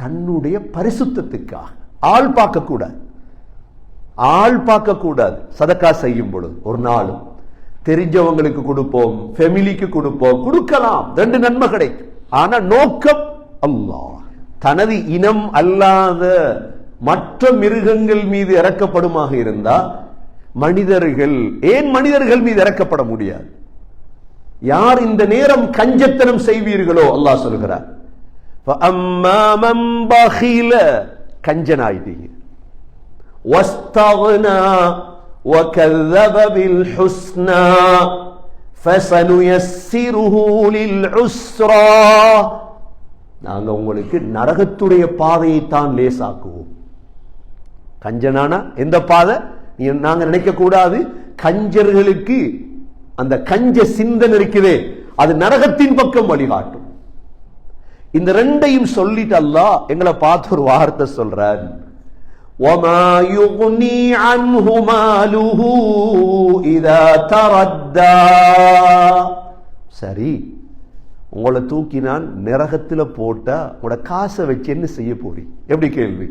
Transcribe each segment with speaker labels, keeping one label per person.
Speaker 1: தன்னுடைய பரிசுத்தத்துக்காக. ஆள் பார்க்கக்கூடாது. ஆள் பார்க்கக்கூடாது. சதக்கா செய்யும் பொழுது ஒரு நாளும். தெரிஞ்சவங்களுக்கு கொடுப்போம் ஃபெமிலிக்கு கொடுப்போம் கொடுக்கலாம். ரெண்டு நன்மை கிடைக்கும் ஆனா நோக்கம் அல்லாஹ். தனது இனம் அல்லாத மற்ற மிருகங்கள் மீது இறக்கப்படுமாக இருந்தால் மனிதர்கள் ஏன் மனிதர்கள் மீது இறக்கப்பட முடியாது? யார் இந்த நேரம் கஞ்சத்தனம் செய்வீர்களோ அல்லாஹ் சொல்கிறார். கஞ்சனாயிட்டீங்க واستغنى وكذب بالحسنى فسنيسره للعسرى நாங்க உங்களுக்கு நரகத்துடைய பாதையை தான் லேசாக்குவோம் கஞ்சனானா எந்த பாதை நீ நாங்க நினைக்க கூடாது கஞ்சர்களுக்கு அந்த கஞ்ச சிந்தனை இருக்குதே அது நரகத்தின் பக்கம் வழிகாட்டும் இந்த ரெண்டையும் சொல்லிட்டு அல்லாஹ் எங்களை பார்த்து ஒரு வார்த்தை சொல்றார். சரி உங்களை தூக்கி நான் நரகத்தில் போட்டா உங்களோட காசை வச்சு என்ன செய்ய போறீங்க எப்படி கேள்வி?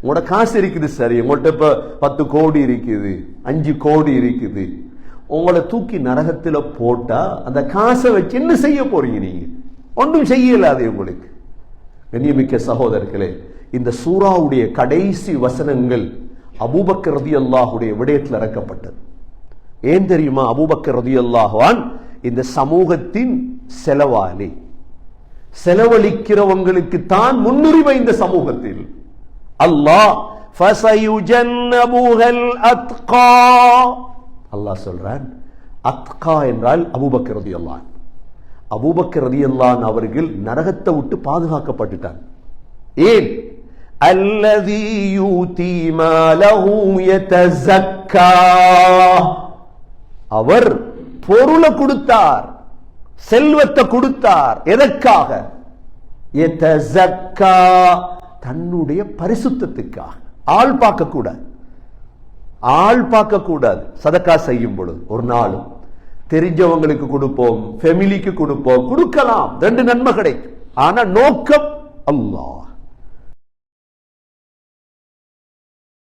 Speaker 1: உங்களோட காசு இருக்குது சரி உங்கள்கிட்ட இப்போ பத்து கோடி இருக்குது அஞ்சு கோடி இருக்குது. உங்களை தூக்கி நரகத்தில் போட்டா அந்த காசை வச்சு என்ன செய்ய போறீங்க நீங்கள் ஒன்றும் செய்யலாது உங்களுக்கு. கண்ணியமிக்க சகோதரர்களே இந்த சூறாவுடைய கடைசி வசனங்கள் அபூபக்கர் ரதி அல்லாஹுடைய விடயத்தில் இறக்கப்பட்டது ஏன் தெரியுமா? அபூபக்கர் ரதி அல்லாஹான் இந்த சமூகத்தின் செலவாளி. செலவழிக்கிறவங்களுக்கு தான் முன்னுரிமை இந்த சமூகத்தில். அல்லாஹ் ஃபசயுஜன்னபுஹல் அல்லாஹ் சொல்றான் அத்கா என்றால் அபூபக்கர் ரதியல்லான் அபூபக்கர் ரதியல்லான் அவர்கள் நரகத்தை விட்டு பாதுகாக்கப்பட்டுட்டார். ஏன்? அல்லதி யூதி அவர் பொருளை கொடுத்தார் செல்வத்தை கொடுத்தார். எதற்காக? தன்னுடைய பரிசுத்தத்துக்காக. ஆள் பார்க்க கூடாது ஆள் பார்க்க கூடாது சதக்கா செய்யும் பொழுது ஒரு நாளும். தெரிஞ்சவங்களுக்கு கொடுப்போம் ஃபெமிலிக்கு கொடுப்போம் கொடுக்கலாம். ரெண்டு நன்மை கிடைக்கும் ஆனா நோக்கம் அல்லாஹ்.